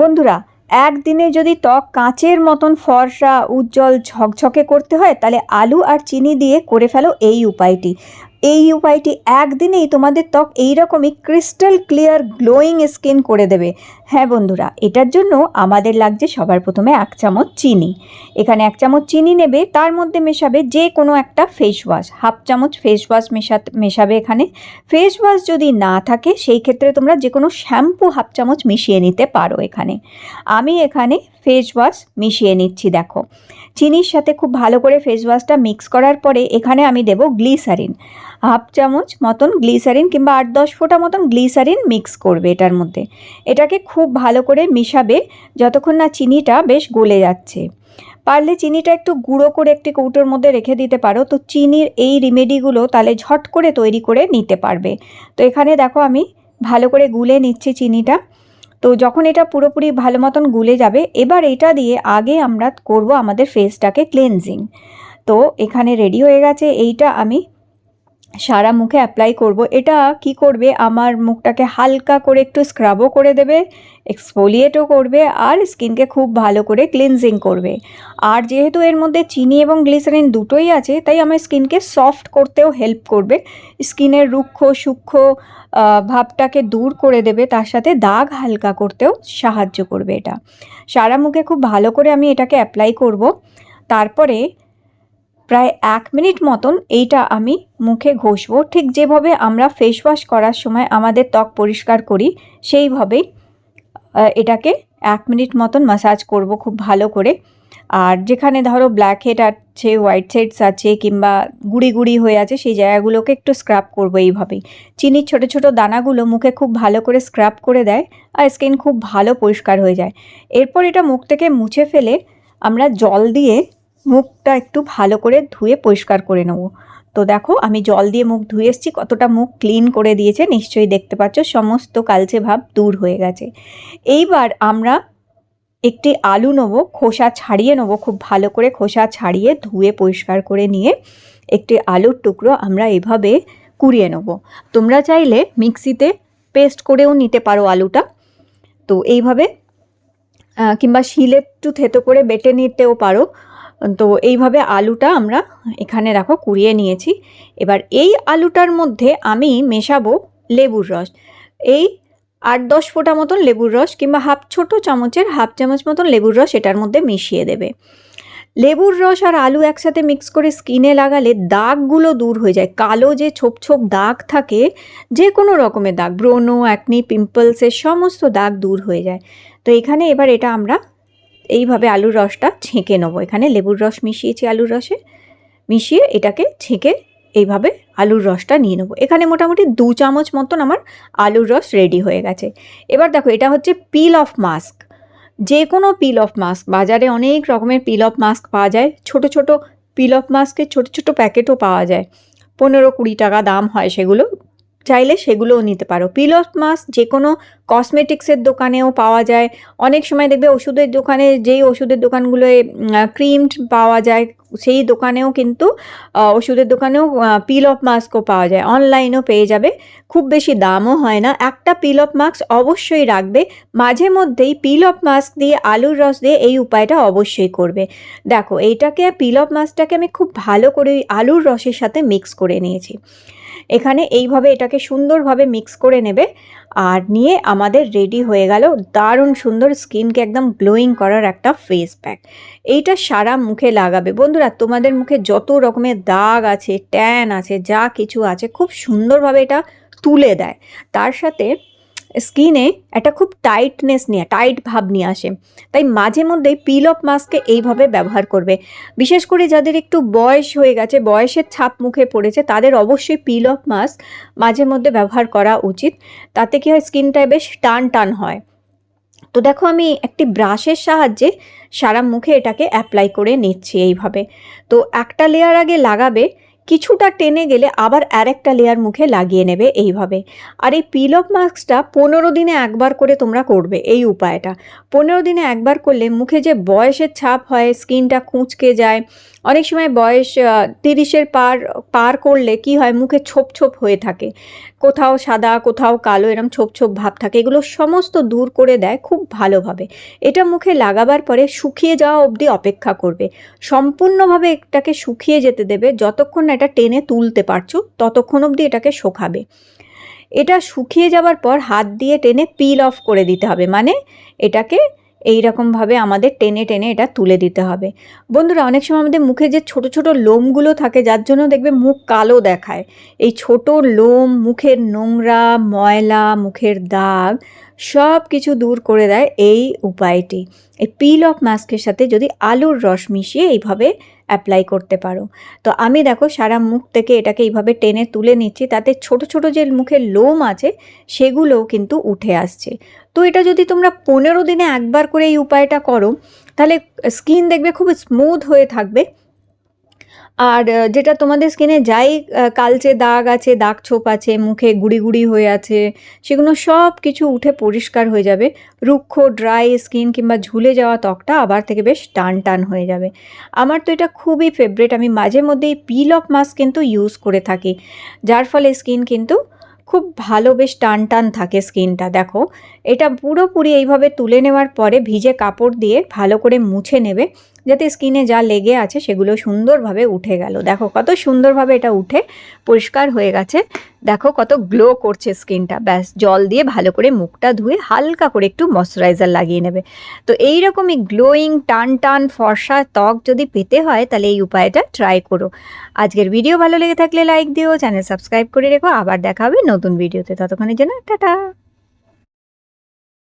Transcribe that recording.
বন্ধুরা, একদিনে যদি ত্বক কাঁচের মতন ফর্সা, উজ্জ্বল, ঝকঝকে করতে হয়, তাহলে আলু আর চিনি দিয়ে করে ফেলো এই উপায়টি। এই উপায়টি একদিনেই তোমাদের ত্বক এইরকমই ক্রিস্টাল ক্লিয়ার গ্লোয়িং স্কিন করে দেবে। হ্যাঁ বন্ধুরা, এটার জন্য আমাদের লাগছে সবার প্রথমে এক চামচ চিনি। এখানে এক চামচ চিনি নেবে, তার মধ্যে মেশাবে যে কোনো একটা ফেস ওয়াশ হাফ চামচ ফেস ওয়াশ মেশাতে, মেশাবে এখানে। ফেস ওয়াশ যদি না থাকে, সেই ক্ষেত্রে তোমরা যে কোনো শ্যাম্পু হাফ চামচ মিশিয়ে নিতে পারো এখানে। আমি এখানে ফেস ওয়াশ মিশিয়ে নিচ্ছি, দেখো। চিনির সাথে খুব ভালো করে ফেস ওয়াশটা মিক্স করার পরে এখানে আমি দেব গ্লিসারিন হাফ চামচ মতন গ্লিসারিন কিংবা আট দশ ফোঁটা মতন গ্লিসারিন মিক্স করবে এটার মধ্যে। এটাকে খুব ভালো করে মিশাবে যতক্ষণ না চিনিটা বেশ গলে যাচ্ছে। পারলে চিনিটা একটু গুঁড়ো করে একটি কৌটোর মধ্যে রেখে দিতে পারো। তো চিনির এই রেমেডিগুলো তাহলে ঝট করে তৈরি করে নিতে পারবে। তো এখানে দেখো আমি ভালো করে গুলে নিচ্ছি চিনিটা। তো যখন এটা পুরোপুরি ভালো মতন গুলে যাবে, এবার এটা দিয়ে আগে আমরা করব আমাদের ফেসটাকে ক্লেনজিং তো এখানে রেডি হয়ে গেছে। এইটা আমি সারা মুখে অ্যাপ্লাই করব। এটা কি করবে? আমার মুখটাকে হালকা করে একটু স্ক্রাবও করে দেবে এক্সফোলিয়েটও করবে, আর স্কিনকে খুব ভালো করে ক্লিনজিং করবে। আর যেহেতু এর মধ্যে চিনি এবং গ্লিসারিন দুটোই আছে, তাই আমার স্কিনকে সফট করতেও হেল্প করবে। স্কিনের রুক্ষ, সূক্ষ্ম ভাবটাকে দূর করে দেবে, তার সাথে দাগ হালকা করতেও সাহায্য করবে এটা। সারা মুখে খুব ভালো করে আমি এটাকে অ্যাপ্লাই করব। তারপরে প্রায় এক মিনিট মতন এইটা আমি মুখে ঘষবো। ঠিক যেভাবে আমরা ফেস ওয়াশ করার সময় আমাদের ত্বক পরিষ্কার করি, সেইভাবেই এটাকে এক মিনিট মতন মাসাজ করব খুব ভালো করে। আর যেখানে ধরো ব্ল্যাক হেড আছে হোয়াইট হেডস আছে, কিংবা গুড়ি গুড়ি হয়ে আছে, সেই জায়গাগুলোকে একটু স্ক্রাব করব এইভাবেই। চিনির ছোট ছোট দানাগুলো মুখে খুব ভালো করে স্ক্রাব করে দেয় আর স্কিন খুব ভালো পরিষ্কার হয়ে যায়। এরপর এটা মুখ থেকে মুছে ফেলে আমরা জল দিয়ে মুখটা একটু ভালো করে ধুয়ে পরিষ্কার করে নেব। তো দেখো, আমি জল দিয়ে মুখ ধুয়ে এসেছি, কতটা মুখ ক্লিন করে দিয়েছে, নিশ্চয়ই দেখতে পাচ্ছ, সমস্ত কালচে ভাব দূর হয়ে গেছে। এইবার আমরা একটি আলু নেব, খোসা ছাড়িয়ে নেব, খুব ভালো করে খোসা ছাড়িয়ে ধুয়ে পরিষ্কার করে নিয়ে একটি আলুর টুকরো আমরা এভাবে কুড়িয়ে নেব। তোমরা চাইলে মিক্সিতে পেস্ট করেও নিতে পারো আলুটা। তো এইভাবে কিংবা শিলে একটু থেতো করে বেটে নিতেও পারো। তো এইভাবে আলুটা আমরা এখানে রাখো কুড়িয়ে নিয়েছি। এবার এই আলুটার মধ্যে আমি মেশাবো লেবুর রস। এই আট দশ ফোঁটা মতন লেবুর রস কিংবা হাফ ছোট চামচের হাফ চামচ মতন লেবুর রস এটার মধ্যে মিশিয়ে দেবে। লেবুর রস আর আলু একসাথে মিক্স করে স্কিনে লাগালে দাগগুলো দূর হয়ে যায়। কালো যে ছোপ ছোপ দাগ থাকে, যে কোনো রকমের দাগ, ব্রোনো, অ্যাকনি পিম্পলসের সমস্ত দাগ দূর হয়ে যায়। তো এখানে এবার এটা আমরা এইভাবে আলুর রসটা ছেঁকে নেব। এখানে লেবুর রস মিশিয়েছি আলুর রসে। মিশিয়ে এটাকে ছেঁকে এইভাবে আলুর রসটা নিয়ে নেব। এখানে মোটামুটি দু চামচ মতন আমার আলুর রস রেডি হয়ে গেছে। এবার দেখো, এটা হচ্ছে পিল অফ মাস্ক যে কোনো পিল অফ মাস্ক বাজারে অনেক রকমের পিল অফ মাস্ক পাওয়া যায়। ছোট ছোট পিল অফ মাস্কের ছোট ছোট প্যাকেটও পাওয়া যায়। পনেরো কুড়ি টাকা দাম হয় সেগুলো। চাইলে সেগুলোও নিতে পারো। পিল অফ মাস্ক যে কোনো কসমেটিক্সের দোকানেও পাওয়া যায়। অনেক সময় দেখবে ওষুধের দোকানে যেই ওষুধের দোকানগুলোয় ক্রিম পাওয়া যায়, সেই দোকানেও কিন্তু ওষুধের দোকানেও পিল অফ মাস্কও পাওয়া যায়। অনলাইনেও পেয়ে যাবে। খুব বেশি দামও হয় না। একটা পিল অফ মাস্ক অবশ্যই রাখবে। মাঝে মধ্যেই পিল অফ মাস্ক দিয়ে, আলুর রস দিয়ে এই উপায়টা অবশ্যই করবে। দেখো, এইটাকে পিল অফ মাস্কটাকে আমি খুব ভালো করে আলুর রসের সাথে মিক্স করে নিয়েছি। এখানে এইভাবে এটাকে সুন্দরভাবে মিক্স করে নেবে আর নিয়ে আমাদের রেডি হয়ে গেল দারুণ সুন্দর স্কিনকে একদম গ্লোয়িং করার একটা ফেস প্যাক এইটা সারা মুখে লাগাবে। বন্ধুরা, তোমাদের মুখে যত রকমের দাগ আছে ট্যান আছে, যা কিছু আছে, খুব সুন্দরভাবে এটা তুলে দেয়। তার সাথে স্কিনে একটা খুব টাইটনেস নিয়ে টাইট ভাব নিয়ে আসে। তাই মাঝে মধ্যেই পিল অফ মাস্ককে এইভাবে ব্যবহার করবে। বিশেষ করে যাদের একটু বয়স হয়ে গেছে, বয়সের ছাপ মুখে পড়েছে, তাদের অবশ্যই পিল অফ মাস্ক মাঝে মধ্যে ব্যবহার করা উচিত। তাতে কি হয়, স্কিনটায় বেশ টান টান হয়। তো দেখো, আমি একটি ব্রাশের সাহায্যে সারা মুখে এটাকে অ্যাপ্লাই করে নিচ্ছি এইভাবে। তো একটা লেয়ার আগে লাগাবে কিছুটা টেনে গেলে আবার আরেকটা লেয়ার মুখে লাগিয়ে নেবে এইভাবে। আর এই পিল অফ মাস্কটা পনেরো দিনে একবার করে তোমরা করবে এই উপায়টা। পনেরো দিনে একবার করলে মুখে যে বয়সের ছাপ হয় স্কিনটা কুঁচকে যায় অনেক সময় বয়স তিরিশের পার পার করলে কি হয়, মুখে ছোপ ছোপ হয়ে থাকে। কোথাও সাদা, কোথাও কালো, এরম ছোপ ছোপ ভাব থাকে। এগুলো সমস্ত দূর করে দেয় খুব ভালোভাবে। এটা মুখে লাগাবার পরে শুকিয়ে যাওয়া অবধি অপেক্ষা করবে। সম্পূর্ণভাবে এটাকে শুকিয়ে যেতে দেবে। যতক্ষণ না এটা টেনে তুলতে পারছ, ততক্ষণ অবধি এটাকে শোকাবে। এটা শুকিয়ে যাওয়ার পর হাত দিয়ে টেনে পিল অফ করে দিতে হবে। মানে এটাকে এই রকমভাবে আমাদের টেনে টেনে এটা তুলে দিতে হবে। বন্ধুরা, অনেক সময় আমাদের মুখে যে ছোট ছোট লোমগুলো থাকে, যার জন্য দেখবে মুখ কালো দেখায়। এই ছোট লোম, মুখের নোংরা, ময়লা, মুখের দাগ সব কিছু দূর করে দেয় এই উপায়টি। এই পিল অফ মাস্কের সাথে যদি আলুর রস মিশিয়ে এইভাবে অ্যাপ্লাই করতে পারো। তো আমি দেখো সারা মুখ থেকে এটাকে এইভাবে টেনে তুলে নিচ্ছি, তাতে ছোট ছোট যে মুখের লোম আছে, সেগুলোও কিন্তু উঠে আসছে। তো এটা যদি তোমরা পনেরো দিনে একবার করে এই উপায়টা করো, তাহলে স্কিন দেখবে খুব স্মুথ হয়ে থাকবে। আর যেটা তোমাদের স্কিনে যাই কালচে দাগ আছে, দাগ ছোপ আছে, মুখে গুড়ি গুড়ি হয়ে আছে, সেগুলো সব কিছু উঠে পরিষ্কার হয়ে যাবে। রুক্ষ ড্রাই স্কিন কিংবা ঝুলে যাওয়া ত্বকটা আবার থেকে বেশ টান টান হয়ে যাবে। আমার তো এটা খুবই ফেভারিট আমি মাঝে মধ্যেই পিল অফ মাস্ক কিন্তু ইউজ করে থাকি। যার ফলে স্কিন কিন্তু খুব ভালো বেশ টান টান থাকে স্কিনটা দেখো। এটা পুরোপুরি এইভাবে তুলে নেওয়ার পরে ভিজে কাপড় দিয়ে ভালো করে মুছে নেবে। যাতে স্কিনে যা লেগে আছে সেগুলো সুন্দরভাবে উঠে গেল। দেখো কত সুন্দরভাবে এটা উঠে পরিষ্কার হয়ে গেছে। দেখো কত গ্লো করছে স্কিনটা ব্যাস, জল দিয়ে ভালো করে মুখটা ধুয়ে হালকা করে একটু ময়শ্চারাইজার লাগিয়ে নেবে। তো এই রকমই গ্লোয়িং টান টান, ফর্সা ত্বক যদি পেতে হয় তাহলে এই উপায়টা ট্রাই করো। আজকের ভিডিও ভালো লেগে থাকলে লাইক দিও চ্যানেল সাবস্ক্রাইব করে রেখো। আবার দেখা হবে নতুন ভিডিওতে ততক্ষণের জন্য টাটা।